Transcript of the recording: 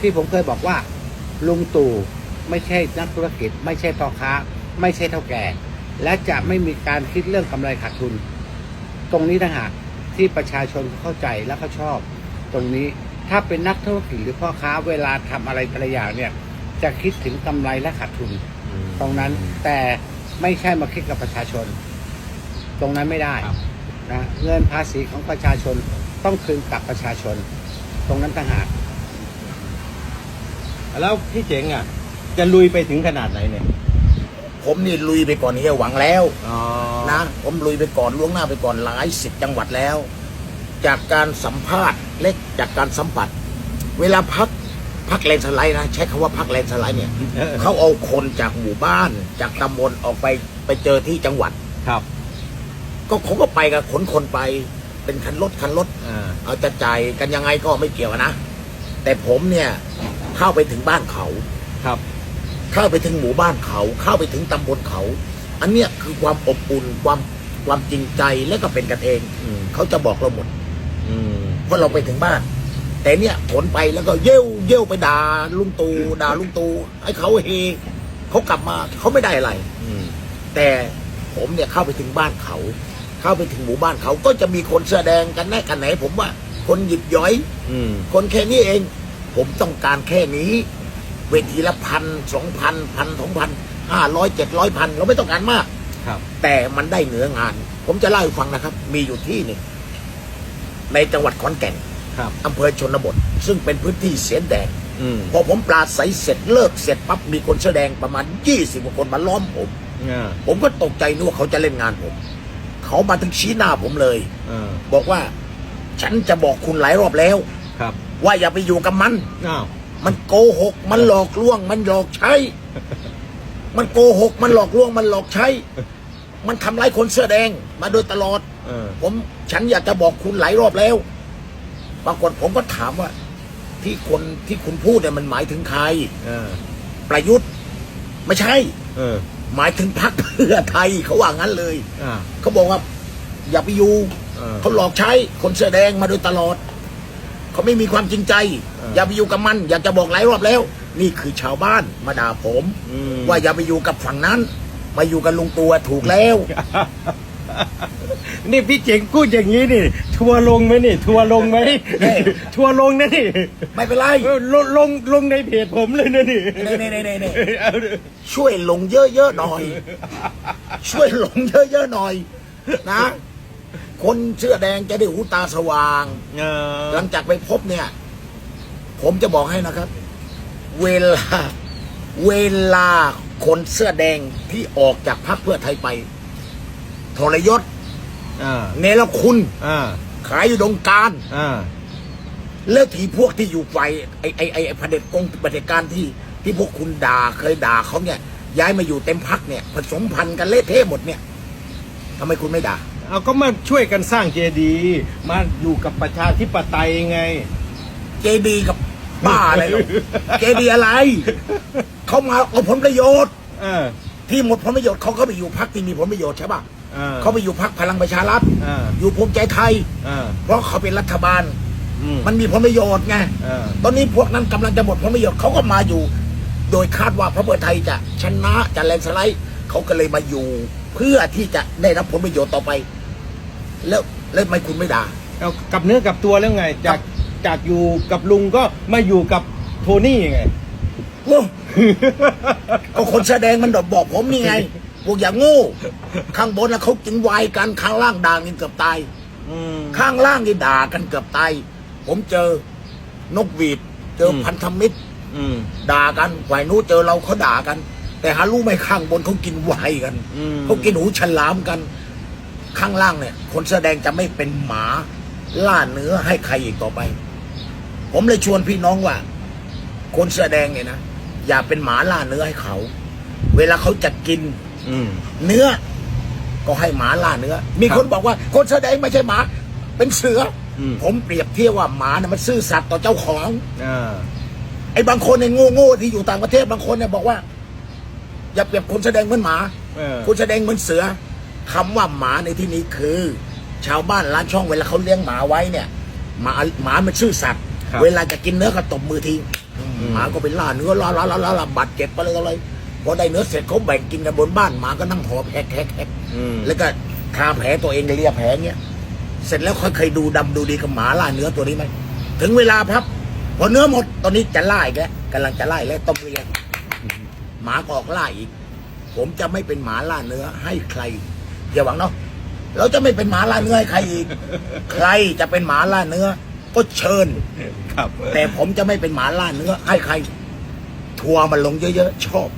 ที่ผมเคยบอกว่า ลุงตู่ไม่ใช่นักธุรกิจ ไม่ใช่พ่อค้า ไม่ใช่เท่าแก่ และจะไม่มีการคิดเรื่องกำไรขาดทุน ตรงนี้นะฮะที่ประชาชนเข้าใจและเขาชอบ ตรงนี้ถ้าเป็นนักธุรกิจหรือพ่อค้าเวลาทำอะไรแต่ละอย่างเนี่ยจะคิดถึงกำไรและขาดทุน ตรงนั้นแต่ไม่ใช่มาคิดกับประชาชน ตรงนั้นไม่ได้ครับนะเงินภาษีของประชาชนต้องคืนกลับประชาชน ตรงนั้นต่างหาก แล้วพี่เจ๋งอะ จะลุยไปถึงขนาดไหนเนี่ย ผมนี่ลุยไปก่อนเฮียหวังแล้วอ๋อนะผมลุยไปก่อนล่วงหน้าไปก่อนหลายสิบจังหวัดแล้ว จากการสัมภาษณ์เล็กจากการสัมผัส เวลาพักพักแลนด์สไลด์นะใช้คำว่าพักแลนด์สไลด์เนี่ยเออเขาเอาคนจากหมู่บ้าน จากตำบลออกไปไปเจอที่จังหวัดครับ ก็เขาก็ไปกับขนคนไปเป็นคันรถคันรถอ่าเอาจะจ่ายกันยังไงก็ไม่เกี่ยวนะ แต่ผมเนี่ย เข้าไปถึงบ้านเขาครับ เข้าไปถึงหมู่บ้านเขา เข้าไปถึงตำบลเขา อันเนี้ยคือความอบอุ่นความความจริงใจและก็เป็นกันเองอืมเขาจะบอกเราหมดอืมเพราะเราไปถึงบ้าน แต่เนี่ยผลไปแล้วก็เย้วเย้วไปด่าลุงตูด่าลุงตูให้เขาเฮเขากลับมาเขาไม่ได้อะไร อืมแต่ผมเนี่ยเข้าไปถึงบ้านเขา เข้าไปถึงหมู่บ้านเขาก็จะมีคนเสื้อแดงกันแน่กันไหน ผมว่าคนหยิบย้อย อืมคนแค่นี้เอง ผมต้องการแค่นี้ เวทีละพันสองพันพันสองพันห้าร้อยเจ็ดร้อยพันเราไม่ต้องการมาก ครับ แต่มันได้เหนืองาน ผมจะเล่าให้ฟังนะครับ มีอยู่ที่หนึ่งในจังหวัดขอนแก่นครับ อำเภอชนบท ซึ่งเป็นพื้นที่เสียแดงอืมพอผมปราศัยเสร็จเลิกเสร็จปั๊บมีคนแสอแดงประมาณยี่สิบกว่าคนมาล้อมผม อ่าผมก็ตกใจนึกว่าเขาจะเล่นงานผม เขามาถึงชี้หน้าผมเลย อ่าบอกว่า ฉันจะบอกคุณหลายรอบแล้วครับ ว่าอย่าไปอยู่กับมัน อ้าว มันโกหก มันหลอกลวง มันหลอกใช้ มันโกหก มันหลอกลวง มันหลอกใช้ มันทำร้ายคนเสื้อแดง มาโดยตลอด เออ ผมฉันอยากจะบอกคุณหลายรอบแล้วปรากฏผมก็ถามว่า ที่คนที่คุณพูดเนี่ยมันหมายถึงใคร เออ ประยุทธ์ ไม่ใช่ เออ หมายถึงพรรคเพื่อไทยเขาว่างั้นเลย อ่า เขาบอกว่า อย่าไปอยู่เออ เขาหลอกใช้คนเสื้อแดงมาโดยตลอด เขาไม่มีความจริงใจเอออย่าไปอยู่กับมัน อยากจะบอกหลายรอบแล้ว นี่คือชาวบ้านมาด่าผมอืมว่าอย่าไปอยู่กับฝั่งนั้นมาอยู่กับลุงตัวถูกแล้ว นี่พี่เจ๋งพูดอย่างนี้นี่ ทัวร์ลงไหมนี่ ทัวร์ลงไหมเฮ้ยทัวร์ลงนะนี่ไม่เป็นไรเออลงลงลงในเพจผมเลยนะนี่เน่เน่เน่เน่เน่เอาดิช่วยลงเยอะๆหน่อย ช่วยลงเยอะๆหน่อย นะ คนเสื้อแดงจะได้หูตาสว่าง เออหลังจากไปพบเนี่ย ผมจะบอกให้นะครับ เวลา เวลาคนเสื้อแดงที่ออกจากพรรคเพื่อไทยไป ทรยศอ่าเนรคุณอ่าขายอยู่ดงการอ่าแล้วทีพวกที่อยู่ไฟไอ้ไอ้ไอ้ไอ้เผด็จกงเผด็จการที่ ที่พวกคุณด่าเคยด่าเขาเนี่ย ย้ายมาอยู่เต็มพักเนี่ย ผสมพันธุ์กันเละเทะหมดเนี่ยทำไมคุณไม่ด่า เอาก็มาช่วยกันสร้างเจดีย์มาอยู่กับประชาธิปไตยไง เจดีกับบ้าอะไรหรอก เจดีอะไร เขามาเอาผลประโยชน์ เออ ที่หมดผลประโยชน์เขาก็ไปอยู่พักที่มีผลประโยชน์ใช่ป่ะเออเขาไปอยู่พักพลังประชารัฐ เอออยู่ภูมิใจไทย เออเพราะเขาเป็นรัฐบาล อืมมันมีผลประโยชน์ไง เออตอนนี้พวกนั้นกำลังจะหมดผลประโยชน์เขาก็มาอยู่ โดยคาดว่าพระเพื่อไทยจะชนะจะแลนด์สไลด์เขาก็เลยมาอยู่ เพื่อที่จะได้รับผลประโยชน์ต่อไป แล้วแล้วทำไมคุณไม่ด่า เอากับเนื้อกับตัวแล้วไง จากจากอยู่กับลุงก็มาอยู่กับโทนี่ไง โอ้ ก็คนแสอแดงมันบอกผมนี่ไงพวกอย่างโง่ข้างบนนะเขากินไวน์กันข้างล่างด่ากันเกือบตาย อืม ข้างล่างนี่ด่ากันเกือบตายผมเจอนกหวีด เจออม พันธมิตร อืม ด่ากันฝ่ายนู้นเจอเราเขาด่ากัน แต่หารู้ไหมข้างบนเขากินไวน์กันอืม เขากินหูฉลามกัน ข้างล่างเนี่ย คนแสอแดงจะไม่เป็นหมาล่าเนื้อให้ใครอีกต่อไป ผมเลยชวนพี่น้องว่า คนเสื้อแดงเนี่ยนะอย่าเป็นหมาล่าเนื้อให้เขา เวลาเขาจะกิน อืม เนื้อ ก็ให้หมาล่าเนื้อ มีครับคนบอกว่า คนแสอแดงไม่ใช่หมา เป็นเสืออม ผมเปรียบเทียบว่าหมาเนี่ยมันซื่อสัตย์ต่อเจ้าของ อ่า ไอ้บางคนเนี่ยโง่โง่ๆที่อยู่ต่างประเทศบางคนเนี่ยบอกว่า อย่าเปรียบคนแสอแดงเหมือนหมา เออ คนแสดงเหมือนเสือ คำว่าหมาในที่นี้คือ ชาวบ้านร้านช่องเวลาเขาเลี้ยงหมาไว้เนี่ยหมาหมามันซื่อสัตย์ครับเวลาจะกินเนื้อก็ตบมือทีอืมอืม หมาก็ไปล่าเนื้อล่าล่าล่าล่าล่าบาดเจ็บอะไรอะไรพอได้เนื้อเสร็จเขาแบ่งกินกันบนบ้านหมาก็นั่งหอบแฮกแฮกแฮกอืมแล้วก็ทาแผลตัวเองเลียแผลเงี้ยเสร็จแล้วค่อยเคยดูดำดูดีกับหมาล่าเนื้อตัวนี้ไหมถึงเวลาพับพอเนื้อหมดตอนนี้จะล่าอีกแล้วกำลังจะล่าอีกแล้วต้องเรียนหมาก็ออกล่าอีก ผมจะไม่เป็นหมาล่าเนื้อให้ใคร อย่าหวังเนาะเราจะไม่เป็นหมาล่าเนื้อให้ใครอีก ใครจะเป็นหมาล่าเนื้อ ก็เชิญ ครับแต่ผมจะไม่เป็นหมาล่าเนื้อให้ใคร ทัวร์มันลงเยอะๆชอบ